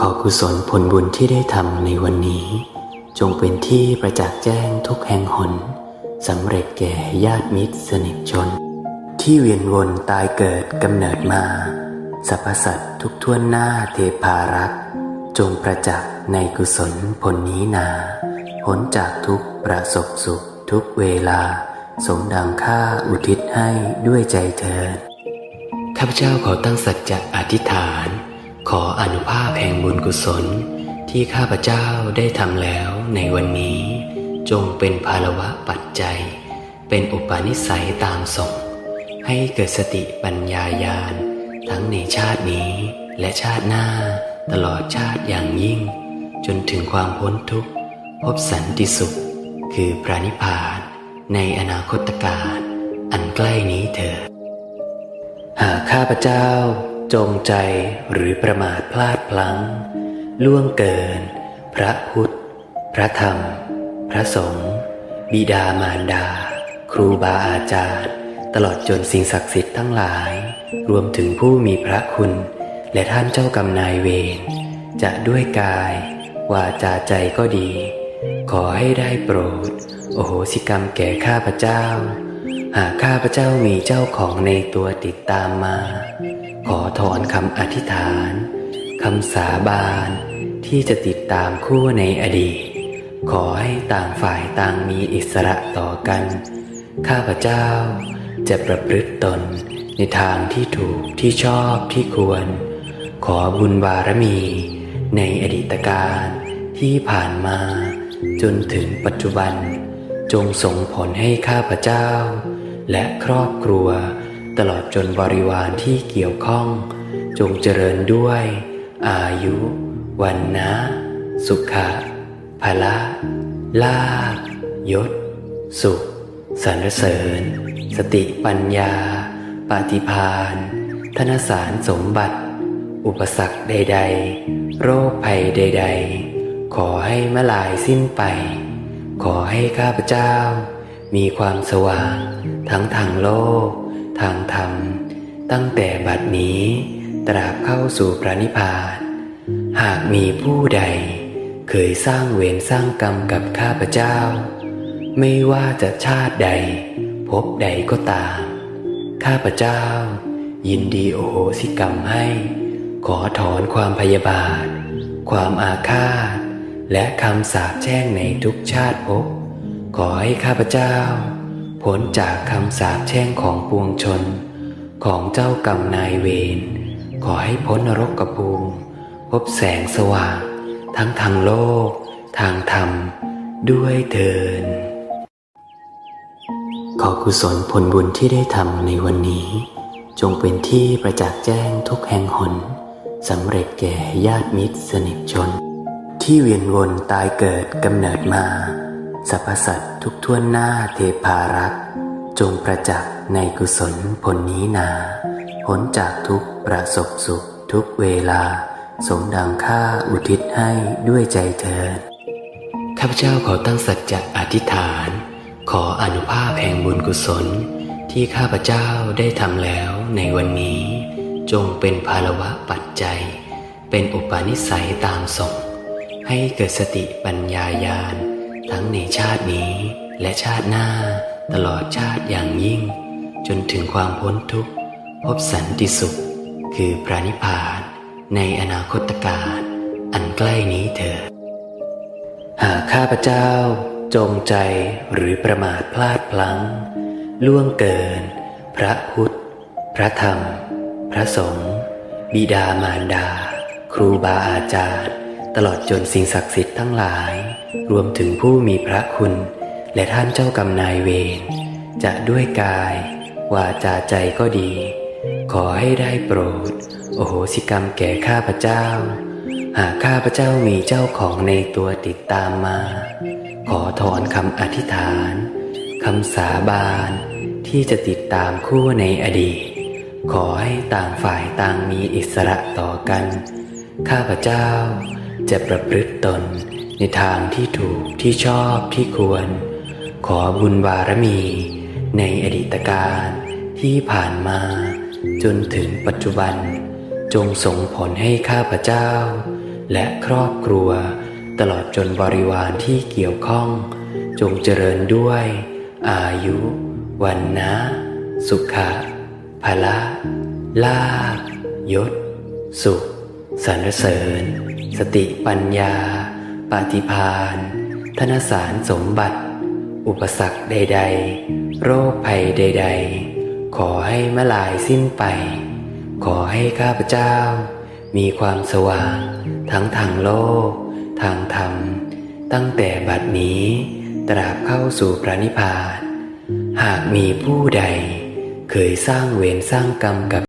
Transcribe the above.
ขอกุศลผลบุญที่ได้ทำในวันนี้ จงเป็นที่ประจักษ์แจ้งทุกแห่งหนสำเร็จแก่ญาติมิตรสนิทชน ที่เวียนวนตายเกิดกำเนิดมาสรรพสัตว์ทุกท่วนหน้าเทพารักษ์จงประจักษ์ในกุศลผลนี้นาผลจากทุกประสบสุขทุกเวลา สมดังค่าอุทิศให้ด้วยใจเถิดข้าพเจ้าขอตั้งสัจจะอธิษฐาน ขออนุภาพแห่งบุญกุศลที่ข้าพเจ้าได้ทำแล้วในวันนี้ จงเป็นภาลวะปัจจัย เป็นอุปนิสัยตามส่ง ให้เกิดสติปัญญายาณ ทั้งในชาตินี้และชาติหน้าตลอดชาติอย่างยิ่ง จนถึงความพ้นทุกข์ พบสันติสุข คือพระนิพพานในอนาคตการอันใกล้นี้เถิดหากข้าพเจ้า จงใจหรือประมาทพลาดพลั้ง ล่วงเกิน พระพุทธ พระธรรม พระสงฆ์บิดามารดา ครูบาอาจารย์ ตลอดจนสิ่งศักดิ์สิทธิ์ทั้งหลาย รวมถึงผู้มีพระคุณ และท่านเจ้ากรรมนายเวรจะด้วยกาย วาจาใจก็ดี ขอให้ได้โปรด โอโหสิกรรมแก่ข้าพเจ้า หากข้าพเจ้ามีเจ้าของในตัวติดตามมา ขอถอนคำอธิษฐานคำสาบานที่จะติดตามคู่ในอดีต ขอให้ต่างฝ่ายต่างมีอิสระต่อกัน ข้าพเจ้าจะประพฤติตนในทางที่ถูกที่ชอบที่ควร ขอบุญบารมีในอดีตการที่ผ่านมา จนถึงปัจจุบัน จงส่งผลให้ข้าพเจ้า และครอบครัว ตลอดจนบริวารที่เกี่ยวข้อง จงเจริญด้วย อายุ วันนะ สุขะภละลาภยศ สุขสรรเสริญ สติปัญญา ปฏิพานธนสารสมบัติ อุปสรรคใด ๆ โรคภัยใด ๆ ขอให้มลายสิ้นไป ขอให้ข้าพเจ้า มีความสว่างทั้งทางโลก ทางธรรม ตั้งแต่บัดนี้ ตราบเข้าสู่พระนิพพาน หากมีผู้ใด เคยสร้างเวรสร้างกรรมกับข้าพเจ้า ไม่ว่าจะชาติใด พบใดก็ตาม ข้าพเจ้า ยินดีโอโหสิกรรมให้ ขอถอนความพยาบาท ความอาฆาต และคำสาปแช่งในทุกชาติภพ ขอให้ข้าพเจ้าพ้นจากคำสาปแช่งของปวงชน ของเจ้ากรรมนายเวร ขอให้พ้นนรกกระภูมิพบแสงสว่าง ทั้งทางโลก ทางธรรม ด้วยเถิน ขอกุศลผลบุญที่ได้ทำในวันนี้ จงเป็นที่ประจักษ์แจ้งทุกแห่งหนสำเร็จแก่ญาติมิตรสนิทชน ที่เวียนวนตายเกิดกำเนิดมา สรรพสัตว์ทุกท่วนหน้าเทพารักษ์จงประจักษ์ในกุศลผลนี้นาผลจากทุกประสบสุขทุกเวลา สมดังค่าอุทิศให้ด้วยใจเถิดข้าพเจ้าขอตั้งสัจจะอธิษฐาน ขออนุภาพแห่งบุญกุศล ที่ข้าพเจ้าได้ทำแล้วในวันนี้ จงเป็นภาลวะปัจจัย เป็นอุปนิสัยตามส่ง ให้เกิดสติปัญญายาณ ทั้งในชาตินี้และชาติหน้าตลอดชาติอย่างยิ่ง จนถึงความพ้นทุกข์ พบสันติสุข คือพระนิพพานในอนาคตการอันใกล้นี้เถิดหากข้าพเจ้า จงใจหรือประมาทพลาดพลั้ง ล่วงเกิน พระพุทธ พระธรรม พระสงฆ์บิดามารดา ครูบาอาจารย์ ตลอดจนสิ่งศักดิ์สิทธิ์ทั้งหลาย รวมถึงผู้มีพระคุณ และท่านเจ้ากรรมนายเวรจะด้วยกาย วาจาใจก็ดี ขอให้ได้โปรด โอโหสิกรรมแก่ข้าพเจ้า หากข้าพเจ้ามีเจ้าของในตัวติดตามมา ขอถอนคำอธิษฐานคำสาบานที่จะติดตามคู่ในอดีต ขอให้ต่างฝ่ายต่างมีอิสระต่อกัน ข้าพเจ้าจะประพฤติตน ในทางที่ถูกที่ชอบที่ควร ขอบุญบารมี ในอดีตการที่ผ่านมา จนถึงปัจจุบัน จงส่งผลให้ข้าพเจ้า และครอบครัว ตลอดจนบริวารที่เกี่ยวข้อง จงเจริญด้วย อายุ วันนะ สุขะพละลาภยศ สุขสรรเสริญ สติปัญญา ปาฏิพานธนสารสมบัติ อุปสรรคใด ๆ โรคภัยใด ๆ ขอให้มลายสิ้นไป ขอให้ข้าพเจ้า มีความสว่าง ทั้งทางโลก ทางธรรม ตั้งแต่บัดนี้ตราบเข้าสู่พระนิพพาน หากมีผู้ใด เคยสร้างเวรสร้างกรรมกับ